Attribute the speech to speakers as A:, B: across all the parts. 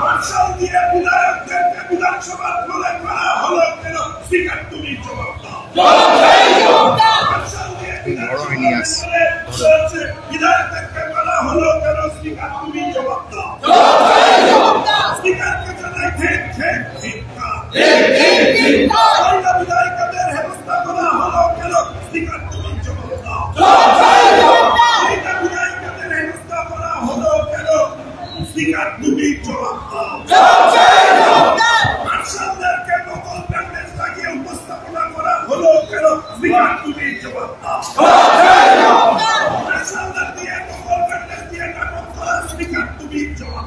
A: Martial দিয়ে বিধায়কদেরকে বিধানসভা ফলে করা হলো কেন স্পিকার তুমি জবাব দাও মার্শাল দিয়ে বিধানসভা we got to be Jabal. We got to be Jabal.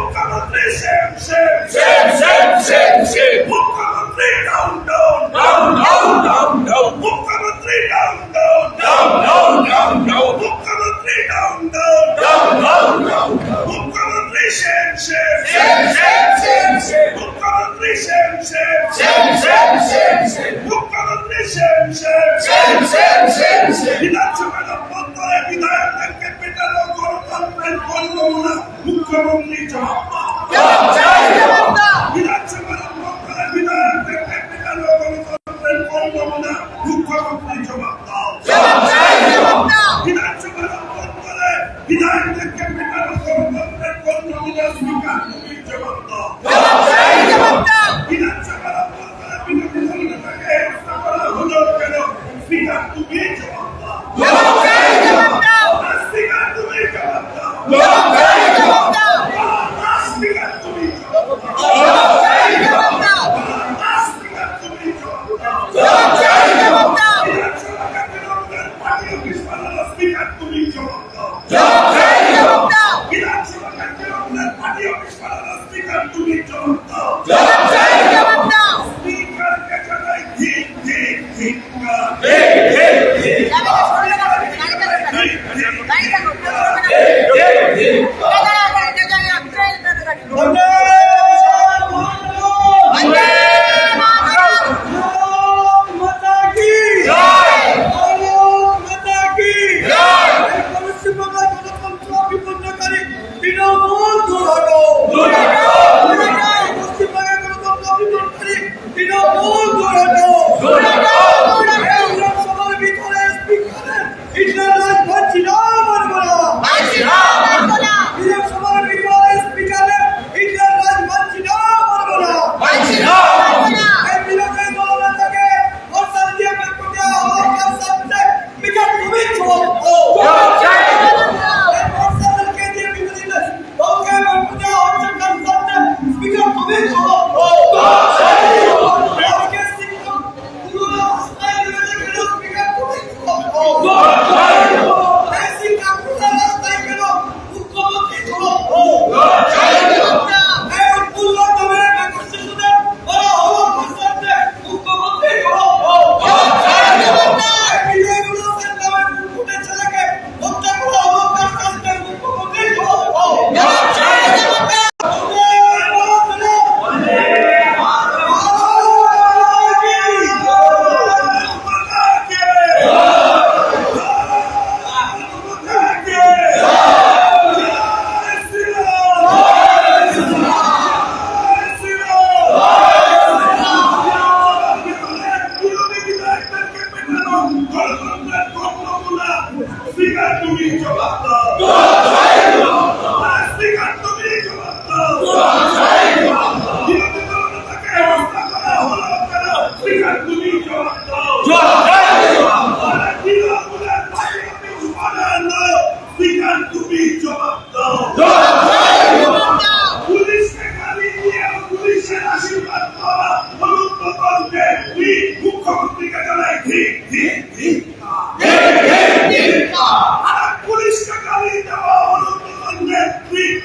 A: নমুনা মুখ্যমন্ত্রী জবাব দাও। বিধানসভার অভ্যন্তরে বিধায়কদেরকে মুখ্যমন্ত্রীর কোন নমুনা স্বীকার তুমি জবাব দাও। বিধানসভার অভ্যন্তরে বিরোধী দলনেতাকে হেনস্থা করা হলো কেন স্পিকার তুমি জবাব দাও। স্পিকার তুমি জবাব দাও। জয়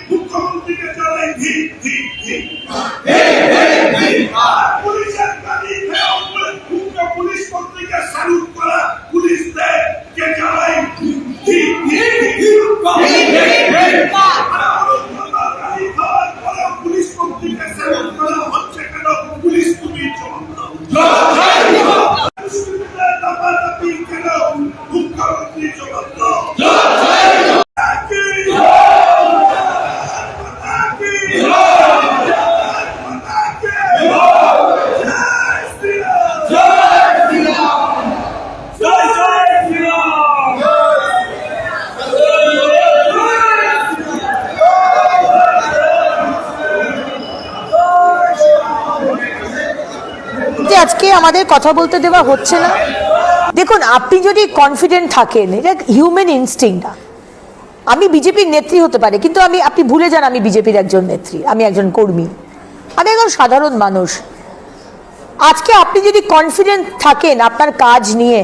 A: মুখ্যমন্ত্রীকে জানাই ঠিক ঠিক আর পুলিশের গাড়ি পুলিশ পত্রিকা স্যালুট
B: আজকে আমাদের কথা বলতে দেওয়া হচ্ছে না। দেখুন, আপনি যদি কনফিডেন্ট থাকেন, এটা হিউম্যান ইনস্টিংক্ট আমি বিজেপির নেত্রী হতে পারে, কিন্তু আমি, আপনি ভুলে যান আমি বিজেপির একজন নেত্রী, আমি একজন কর্মী। আমি একজন সাধারণ মানুষ। আজকে আপনি যদি কনফিডেন্ট থাকেন আপনার কাজ নিয়ে,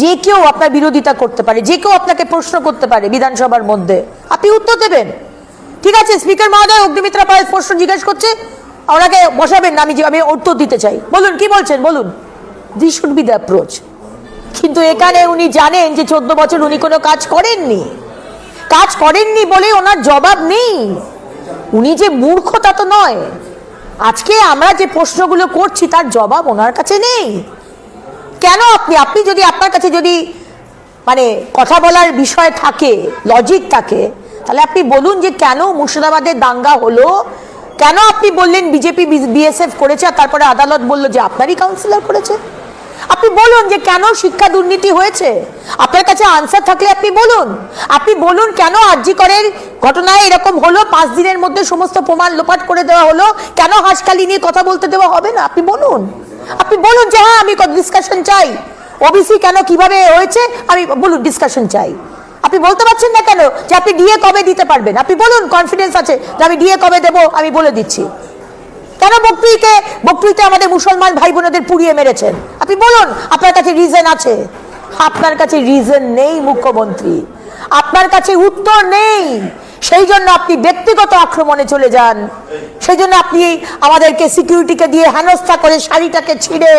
B: যে কেউ আপনার বিরোধিতা করতে পারে, যে কেউ আপনাকে প্রশ্ন করতে পারে বিধানসভার মধ্যে, আপনি উত্তর দেবেন। ঠিক আছে স্পিকার মহোদয়, অগ্নিমিত্রা পাল প্রশ্ন জিজ্ঞেস করছে ওনাকে বসাবেন না, আমি আমি উত্তর দিতে চাই। বলুন, কি বলছেন? বলুন। The should be the approach কিন্তু এখানে উনি জানেন যে চোদ্দ বছর উনি কোনো কাজ করেননি। কাজ করেননি বলে ওনার জবাব নেই। উনি যে মূর্খ তা তো নয়। আজকে আমরা যে প্রশ্নগুলো করছি, তার জবাব ওনার কাছে নেই। কেন আপনি আপনি যদি আপনার কাছে যদি মানে কথা বলার বিষয় থাকে লজিক থাকে, তাহলে আপনি বলুন যে কেন মুর্শিদাবাদের দাঙ্গা হলো কেন আপনি বললেন বিজেপি, বিএসএফ করেছে আর তারপরে আদালত বলল যে আপনারই কাউন্সিলর করেছে? আপনি বলুন যে কেন শিক্ষা দুর্নীতি হয়েছে? আপনার কাছে আনসার থাকলে আপনি বলুন। আপনি বলুন কেন আরজি করের ঘটনায় এরকম হলো, পাঁচ দিনের মধ্যে সমস্ত প্রমাণ লোপাট করে দেওয়া হলো, কেন হাসকালি নিয়ে কথা বলতে দেওয়া হবে না? আপনি বলুন। আপনি বলুন যে হ্যাঁ আমি ডিসকাশন চাই। ওবিসি কেন কীভাবে হয়েছে? আমি বলুন ডিসকাশন চাই। আপনি বলতে পারছেন না কেন যে আপনি ডিএ কবে দিতে পারবেন? আপনি বলুন কনফিডেন্স আছে যে আমি ডিএ কবে দেবো, আমি বলে দিচ্ছি। কেন বকরিতে বকরিতে আমাদের মুসলমান ভাই বোনেদের পুড়িয়ে মেরেছেন? আপনি বলুন, আপনার কাছে রিজন আছে? আপনার কাছে রিজন নেই, মুখ্যমন্ত্রী। আপনার কাছে উত্তর নেই। সেই জন্য আপনি ব্যক্তিগত আক্রমণে চলে যান। সেই জন্য আপনি আমাদেরকে সিকিউরিটিকে দিয়ে হেনস্থা করে শাড়িটাকে ছিঁড়ে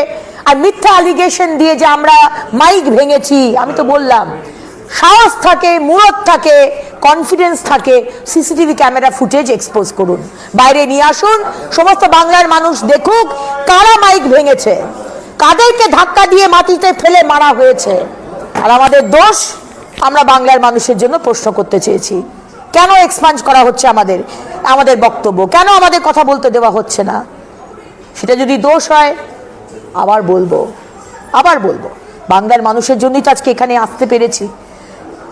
B: আর মিথ্যা অ্যালিগেশন দিয়ে যে আমরা মাইক ভেঙেছি। আমি তো বললাম সাহস থাকে, মুরত থাকে কনফিডেন্স থাকে সিসিটিভি ক্যামেরা ফুটেজ এক্সপোজ করুন। বাইরে নিয়ে আসুন, সমস্ত বাংলার মানুষ দেখুক কারা মাইক ভেঙেছে। কাদেরকে ধাক্কা দিয়ে মাটিতে ফেলে মারা হয়েছে। আর আমাদের দোষ, আমরা বাংলার মানুষের জন্য প্রশ্ন করতে চেয়েছি। কেন এক্সপান্স করা হচ্ছে আমাদের আমাদের বক্তব্য? কেন আমাদের কথা বলতে দেওয়া হচ্ছে না? সেটা যদি দোষ হয়, আবার বলব আবার বলব। বাংলার মানুষের জন্যই তো আজকে এখানে আসতে পেরেছি।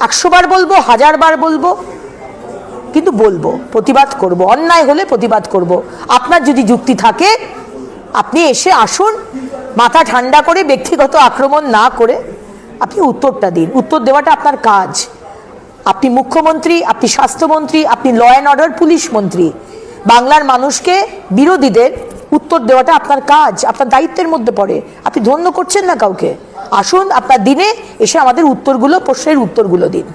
B: একশো বার বলব, হাজার বার বলব, কিন্তু বলব, প্রতিবাদ করব, অন্যায় হলে প্রতিবাদ করব। আপনার যদি যুক্তি থাকে, আপনি এসে আসুন, মাথা ঠান্ডা করে ব্যক্তিগত আক্রমণ না করে আপনি উত্তরটা দিন। উত্তর দেওয়াটা আপনার কাজ। আপনি মুখ্যমন্ত্রী, আপনি স্বাস্থ্যমন্ত্রী, আপনি ল অ্যান্ড অর্ডার পুলিশ মন্ত্রী। বাংলার মানুষকে বিরোধীদের উত্তর দেওয়াটা আপনার কাজ, আপনার দায়িত্বের মধ্যে পড়ে। আপনি ধন্য করছেন না কাউকে। আসুন আপনার দিনে এসে আমাদের উত্তরগুলো প্রশ্নের উত্তরগুলো দিন।